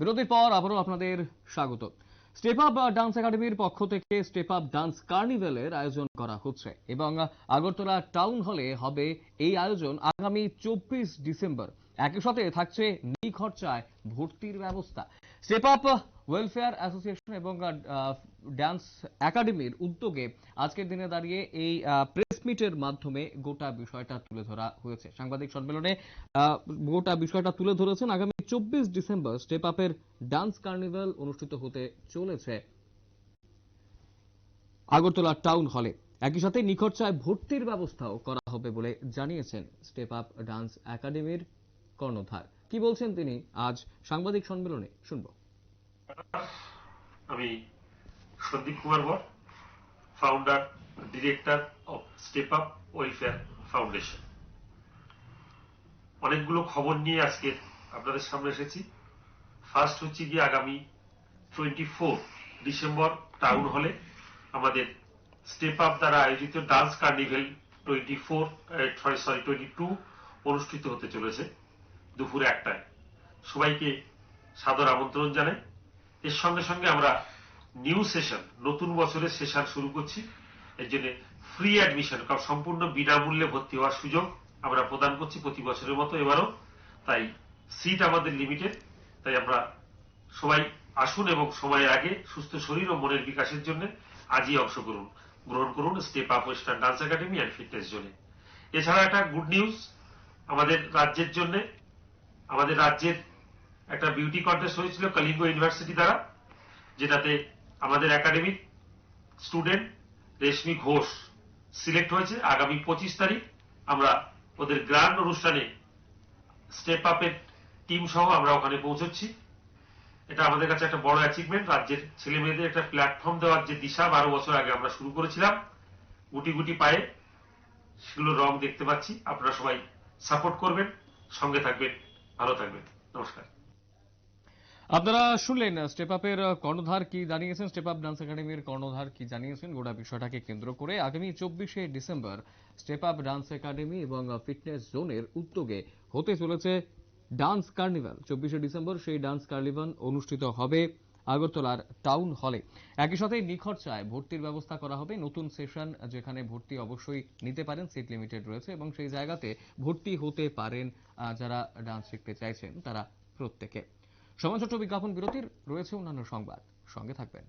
বিরতির পর আবারও আপনাদের স্বাগত। স্টেপ আপ ডান্স একাডেমির পক্ষ থেকে স্টেপ আপ ডান্স কার্নিভেলের আয়োজন করা হচ্ছে এবং আগরতলা টাউন হলে হবে এই আয়োজন আগামী চব্বিশ ডিসেম্বর। একই সাথে থাকছে নিখরচায় ভর্তির ব্যবস্থা। স্টেপ আপ ওয়েলফেয়ার অ্যাসোসিয়েশন এবং ডান্স একাডেমির উদ্যোগে আজকের দিনে দাঁড়িয়ে এই প্রেস মিটের মাধ্যমে গোটা বিষয়টা তুলে ধরা হয়েছে। সাংবাদিক সম্মেলনে গোটা বিষয়টা তুলে ধরেছেন আগামী চব্বিশ ডিসেম্বর স্টেপ আপের ডান্স কার্নিভাল অনুষ্ঠিত হতে চলেছে আগরতলা টাউন হলে। একই সাথে নিখরচায় ভর্তির ব্যবস্থাও করা হবে বলে জানিয়েছেন স্টেপ আপ ডান্স একাডেমির কর্ণধার। কি বলছেন তিনি? আজ সাংবাদিক সম্মেলনে শুনব। আমি Sandip Kumar Bar founder director of step up welfare foundation অনেকগুলো খবর নিয়ে আজকে আপনাদের সামনে এসেছি। ফার্স্ট হচ্ছে গিয়ে আগামী টোয়েন্টি ফোর ডিসেম্বর টাউন হলে আমাদের স্টেপ আপ দ্বারা আয়োজিত dance carnival twenty four sorry twenty two অনুষ্ঠিত হতে চলেছে দুপুর একটায়। সবাইকে সাদর আমন্ত্রণ জানাই। এর সঙ্গে সঙ্গে আমরা নিউ সেশন নতুন বছরের সেশন শুরু করছি। এর জন্য ফ্রি অ্যাডমিশন সম্পূর্ণ বিনামূল্যে ভর্তি হওয়ার সুযোগ আমরা প্রদান করছি প্রতি বছরের মতো এবারও। তাই সিট আমাদের লিমিটেড তাই আমরা সবাই আসুন এবং সময়ের আগে সুস্থ শরীর ও মনের বিকাশের জন্য আজই অংশগ্রহণ, গ্রহণ করুন step up western dance academy and fitness জোনে এছাড়া একটা গুড নিউজ আমাদের রাজ্যের জন্য, আমাদের রাজ্যের একটা বিউটি কন্টেস্ট হয়েছিল কলিঙ্গ ইউনিভার্সিটি দ্বারা, যেটাতে আমাদের academic student Reshmi Ghosh select হয়েছে। আগামী পঁচিশ তারিখ আমরা ওদের গ্র্যান্ড অনুষ্ঠানে স্টেপ আপের টিম সহ আমরা ওখানে পৌঁছচ্ছি। এটা আমাদের কাছে একটা বড় অ্যাচিভমেন্ট রাজ্যের ছেলে মেয়েদের একটা প্ল্যাটফর্ম দেওয়ার যে দিশা বারো বছর আগে আমরা শুরু করেছিলাম, গুটি গুটি পায়ে সেগুলো রং দেখতে পাচ্ছি। আপনারা সবাই সাপোর্ট করবেন, সঙ্গে থাকবেন, ভালো থাকবেন। নমস্কার। আপনারা শুনলেন স্টেপ আপের কর্ণধার কি জানিয়েছেন? স্টেপ আপ ডান্স একাডেমির কর্ণধার কি জানিয়েছেন? গোটা বিষয়টাকে কেন্দ্র করে আগামী চব্বিশে December step up dance academy এবং ফিটনেস জোনের উদ্যোগে হতে চলেছে ডান্স কার্নিভাল, চব্বিশে ডিসেম্বর সেই ডান্স কার্নিভাল অনুষ্ঠিত হবে আগরতলার টাউন হলে। একই সাথে নিখরচায় ভর্তির ব্যবস্থা করা হবে। নতুন সেশন যেখানে ভর্তি অবশ্যই নিতে পারেন, সিট লিমিটেড রয়েছে এবং সেই জায়গাতে ভর্তি হতে পারেন যারা ডান্স শিখতে চাইছেন তারা প্রত্যেকে। সময় ছোট্ট বিজ্ঞাপন বিরতির, রয়েছে অন্যান্য সংবাদ। সঙ্গে থাকবেন।